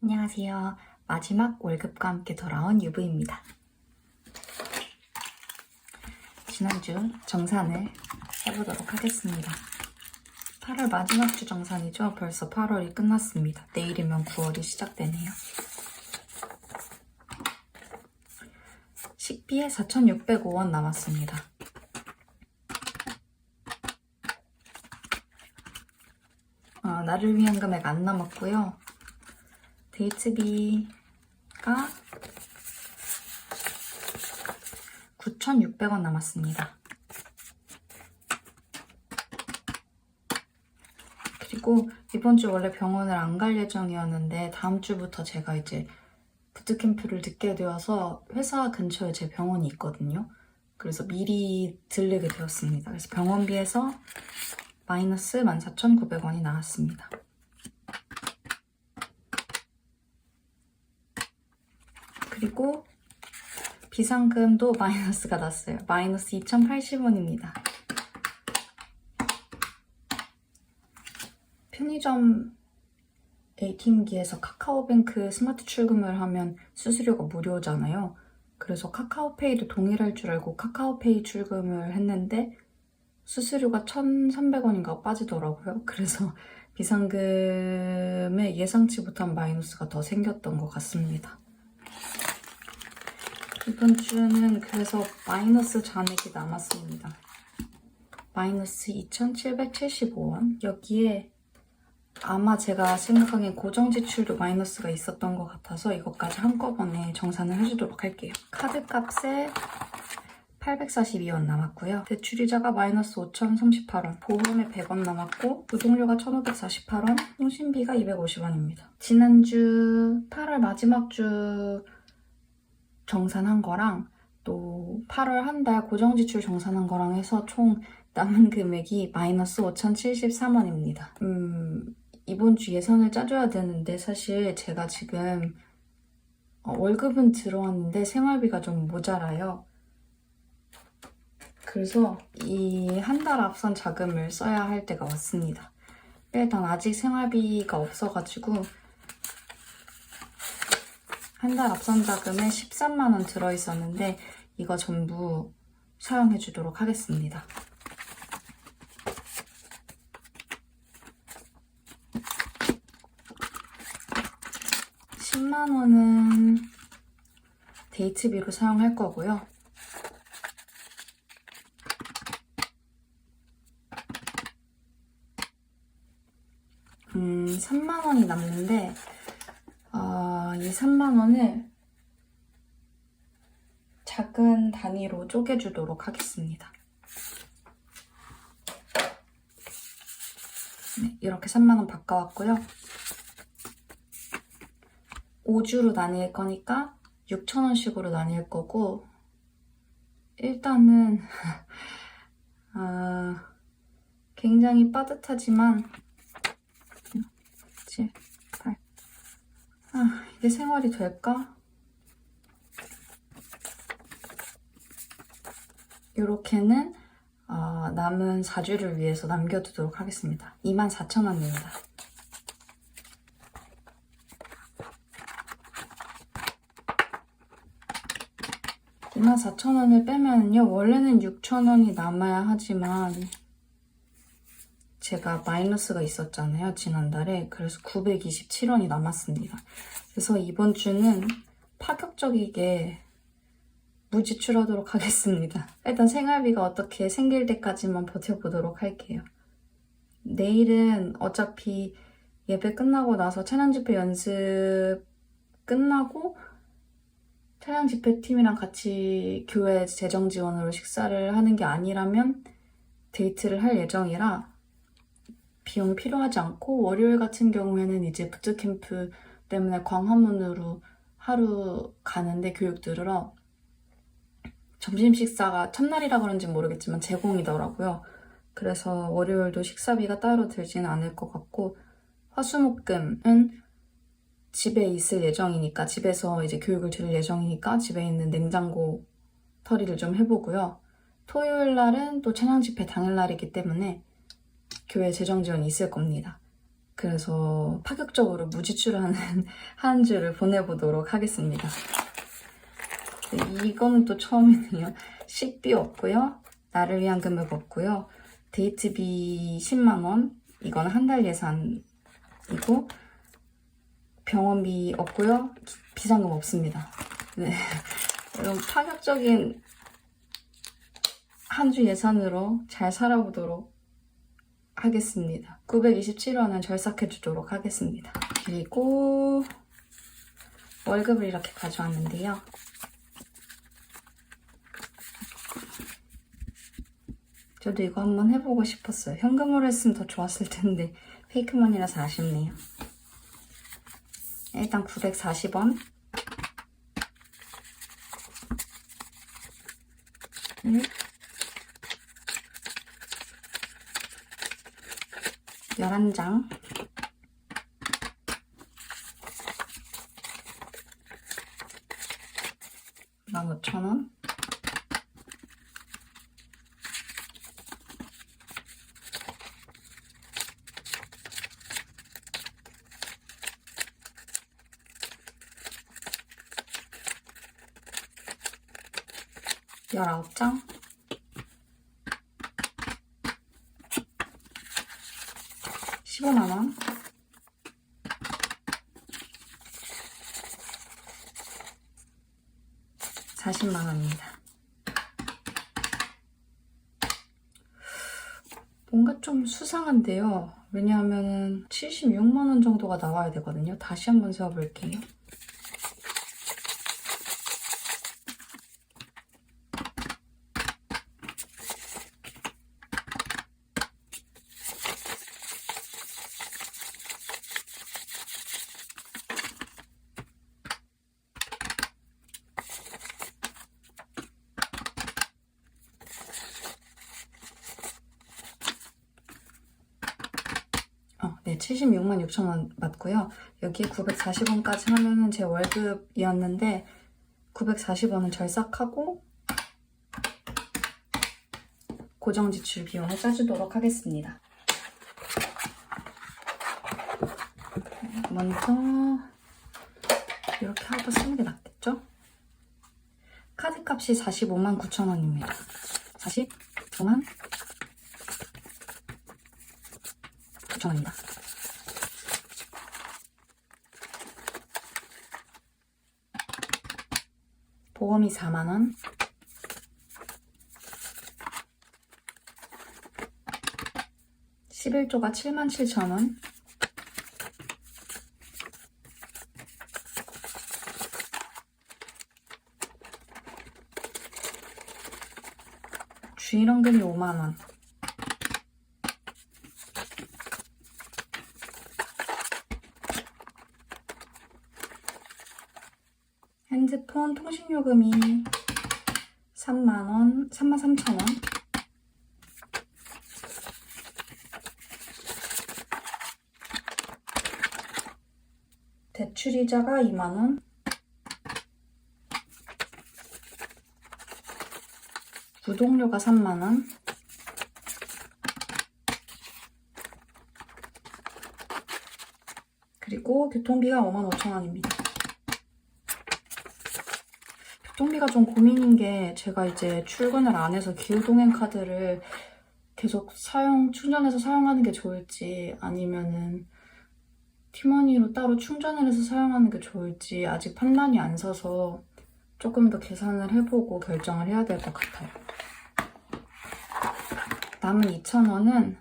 안녕하세요. 마지막 월급과 함께 돌아온 유부입니다. 지난주 정산을 해보도록 하겠습니다. 8월 마지막 주 정산이죠. 벌써 8월이 끝났습니다. 내일이면 9월이 시작되네요. 식비에 4,605원 남았습니다. 어, 나를 위한 금액 안 남았고요. 데이트비가 9,600원 남았습니다. 그리고 이번 주 원래 병원을 안 갈 예정이었는데 다음 주부터 제가 이제 부트캠프를 듣게 되어서 회사 근처에 제 병원이 있거든요. 그래서 미리 들르게 되었습니다. 그래서 병원비에서 마이너스 14,900원이 나왔습니다. 그리고 비상금도 마이너스가 났어요. 마이너스 2,080원입니다. 편의점 ATM기에서 카카오뱅크 스마트 출금을 하면 수수료가 무료잖아요. 그래서 카카오페이도 동일할 줄 알고 카카오페이 출금을 했는데 수수료가 1,300원인가 빠지더라고요. 그래서 비상금에 예상치 못한 마이너스가 더 생겼던 것 같습니다. 이번 주는 그래서 마이너스 잔액이 남았습니다. 마이너스 2,775원. 여기에 아마 제가 생각하기엔 고정 지출도 마이너스가 있었던 것 같아서 이것까지 한꺼번에 정산을 해주도록 할게요. 카드 값에 842원 남았고요. 대출이자가 마이너스 5,038원, 보험에 100원 남았고 노동료가 1,548원, 통신비가 250원입니다. 지난주 8월 마지막 주 정산한 거랑 또 8월 한 달 고정 지출 정산한 거랑 해서 총 남은 금액이 마이너스 5,073원입니다. 음, 이번 주 예산을 짜줘야 되는데 사실 제가 지금 어, 월급은 들어왔는데 생활비가 좀 모자라요. 그래서 이 한 달 앞선 자금을 써야 할 때가 왔습니다. 일단 아직 생활비가 없어가지고 한 달 앞선 자금에 13만 원 들어있었는데 이거 전부 사용해 주도록 하겠습니다. 10만원은 데이트비로 사용할 거고요. 음, 3만 원이 남는데, 어, 이 3만원을 작은 단위로 쪼개주도록 하겠습니다. 네, 이렇게 3만원 바꿔왔고요. 5주로 나뉠 거니까 6천원씩으로 나뉠 거고, 일단은, 아, 굉장히 빠듯하지만, 7, 8. 아, 이게 생활이 될까? 이렇게는 어, 남은 4주를 위해서 남겨두도록 하겠습니다. 24,000원입니다. 24,000원을 빼면요. 원래는 6,000원이 남아야 하지만 제가 마이너스가 있었잖아요. 지난달에. 그래서 927원이 남았습니다. 그래서 이번 주는 파격적이게 무지출하도록 하겠습니다. 일단 생활비가 어떻게 생길 때까지만 버텨보도록 할게요. 내일은 어차피 예배 끝나고 나서 찬양 집회 연습 끝나고 찬양 집회 팀이랑 같이 교회 재정 지원으로 식사를 하는 게 아니라면 데이트를 할 예정이라 비용이 필요하지 않고 월요일 같은 경우에는 이제 부트캠프 때문에 광화문으로 하루 가는데 교육 들으러 점심 식사가 첫날이라 그런지 모르겠지만 제공이더라고요. 그래서 월요일도 식사비가 따로 들지는 않을 것 같고 화수목금은 집에 있을 예정이니까 집에서 이제 교육을 들을 예정이니까 집에 있는 냉장고 털이를 좀 해보고요. 토요일 날은 또 찬양 집회 당일 날이기 때문에 교회 재정 지원이 있을 겁니다. 그래서 파격적으로 무지출하는 한 주를 보내보도록 하겠습니다. 네, 이거는 또 처음이네요. 식비 없고요. 나를 위한 금액 없고요. 데이트비 10만원. 이건 한 달 예산이고, 병원비 없고요. 비상금 없습니다. 네. 이런 파격적인 한 주 예산으로 잘 살아보도록 하겠습니다. 927원은 절삭해 주도록 하겠습니다. 그리고 월급을 이렇게 가져왔는데요. 저도 이거 한번 해보고 싶었어요. 현금으로 했으면 더 좋았을 텐데 페이크머니라서 아쉽네요. 일단 940원 을 11장. 15,000원. 열아홉 장 십오만 원 사십만 원입니다. 뭔가 좀 수상한데요. 왜냐하면 76만 원 정도가 나와야 되거든요. 다시 한번 세어볼게요. 어, 네, 76만 6천 원 맞고요. 여기에 940원까지 하면은 제 월급이었는데 940원은 절삭하고 고정 지출 비용을 짜주도록 하겠습니다. 먼저 이렇게 하고 쓰는 게 낫겠죠? 카드 값이 45만 9천 원입니다. 45만 9천 원입니다. 보험이 4만 원. 십일조가 7만 7천 원. 주일원금이 5만 원. 핸드폰 통신요금이 3만원, 3만 3천원. 대출이자가 2만원. 구독료가 3만원. 그리고 교통비가 5만 5천원입니다. 교통비가 좀 고민인 게 제가 이제 출근을 안 해서 기후동행 카드를 계속 사용, 충전해서 사용하는 게 좋을지 아니면은 티머니로 따로 충전을 해서 사용하는 게 좋을지 아직 판단이 안 서서 조금 더 계산을 해보고 결정을 해야 될 것 같아요. 남은 2,000원은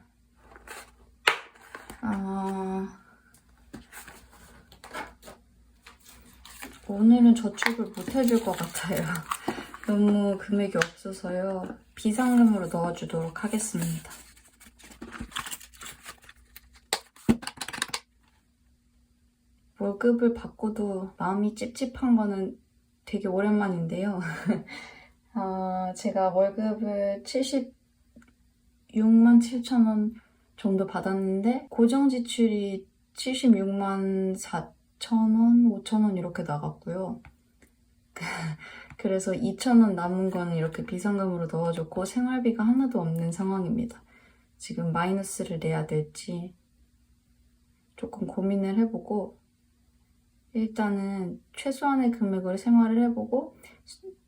아... 오늘은 저축을 못 해줄 것 같아요. 너무 금액이 없어서요. 비상금으로 넣어주도록 하겠습니다. 월급을 받고도 마음이 찝찝한 거는 되게 오랜만인데요. 어, 제가 월급을 76만 7천 원 정도 받았는데 고정 지출이 76만 4 천 원, 5천 원 이렇게 나갔고요. 그래서 2천 원 남은 거는 이렇게 비상금으로 넣어줬고 생활비가 하나도 없는 상황입니다. 지금 마이너스를 내야 될지 조금 고민을 해보고 일단은 최소한의 금액으로 생활을 해보고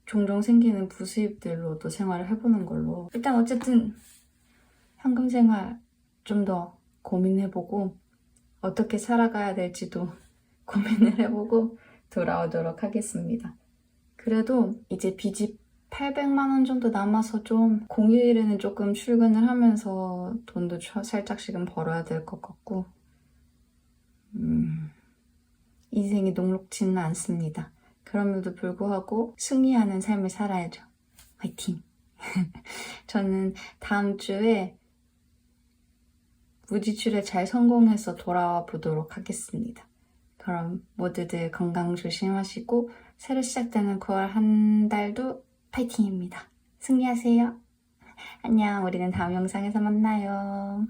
종종 생기는 부수입들로도 생활을 해보는 걸로 일단 어쨌든 현금 생활 좀 더 고민해보고 어떻게 살아가야 될지도 고민을 해보고 돌아오도록 하겠습니다. 그래도 이제 빚이 800만 원 정도 남아서 좀 공휴일에는 조금 출근을 하면서 돈도 쳐- 살짝씩은 벌어야 될 것 같고 음, 인생이 녹록지는 않습니다. 그럼에도 불구하고 승리하는 삶을 살아야죠. 화이팅! 저는 다음 주에 무지출에 잘 성공해서 돌아와 보도록 하겠습니다. 그럼 모두들 건강 조심하시고 새로 시작되는 9월 한 달도 파이팅입니다. 승리하세요. 안녕. 우리는 다음 영상에서 만나요.